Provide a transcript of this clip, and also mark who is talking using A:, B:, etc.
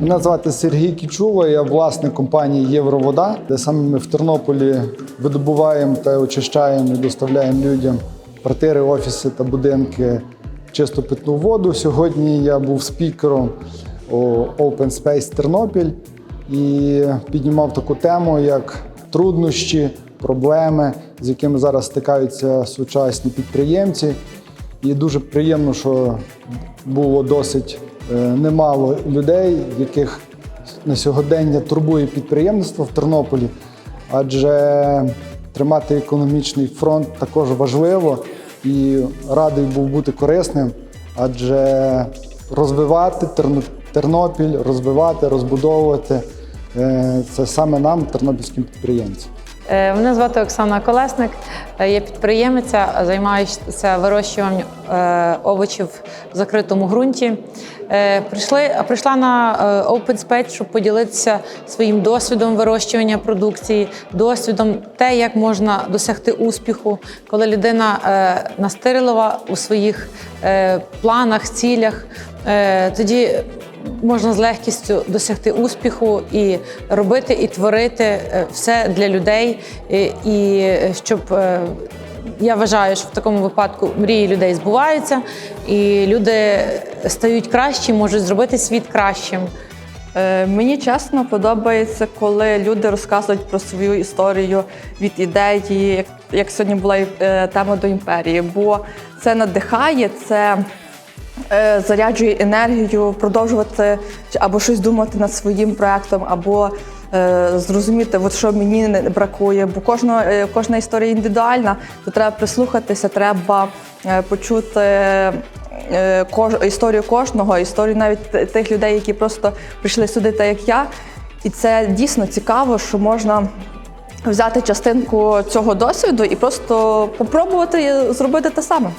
A: Мене звати Сергій Кічула, я власник компанії Євровода, де саме ми в Тернополі видобуваємо та очищаємо і доставляємо людям квартири, офіси та будинки чисту питну воду. Сьогодні я був спікером Open Space Тернопіль і піднімав таку тему, як труднощі, проблеми, з якими зараз стикаються сучасні підприємці. І дуже приємно, що було досить немало людей, яких на сьогодення турбує підприємництво в Тернополі, адже тримати економічний фронт також важливо і радий був бути корисним, адже розвивати Тернопіль, розвивати, розбудовувати е, це саме нам, тернопільським підприємцям.
B: Е, Мене звати Оксана Колесник, е, я підприємиця, займаюся вирощуванням е, овочів в закритому ґрунті. Прийшли, прийшла на Open Space, щоб поділитися своїм досвідом вирощування продукції, досвідом те, як можна досягти успіху, коли людина настирлива у своїх планах, цілях. Тоді можна з легкістю досягти успіху і робити і творити все для людей, і, і щоб е, я вважаю, що в такому випадку мрії людей збуваються, і люди стають кращі, можуть зробити світ кращим.
C: Е, Мені чесно подобається, коли люди розказують про свою історію від ідеї, як, сьогодні була е, тема до імперії, бо це надихає, це е, заряджує енергію продовжувати або щось думати над своїм проектом, або е, зрозуміти, от що мені не бракує. Бо кожна, е, кожна історія індивідуальна, то треба прислухатися, треба е, почути е, кож- історію кожного, історію навіть тих людей, які просто прийшли сюди, так як я. І це дійсно цікаво, що можна взяти частинку цього досвіду і просто попробувати зробити те саме.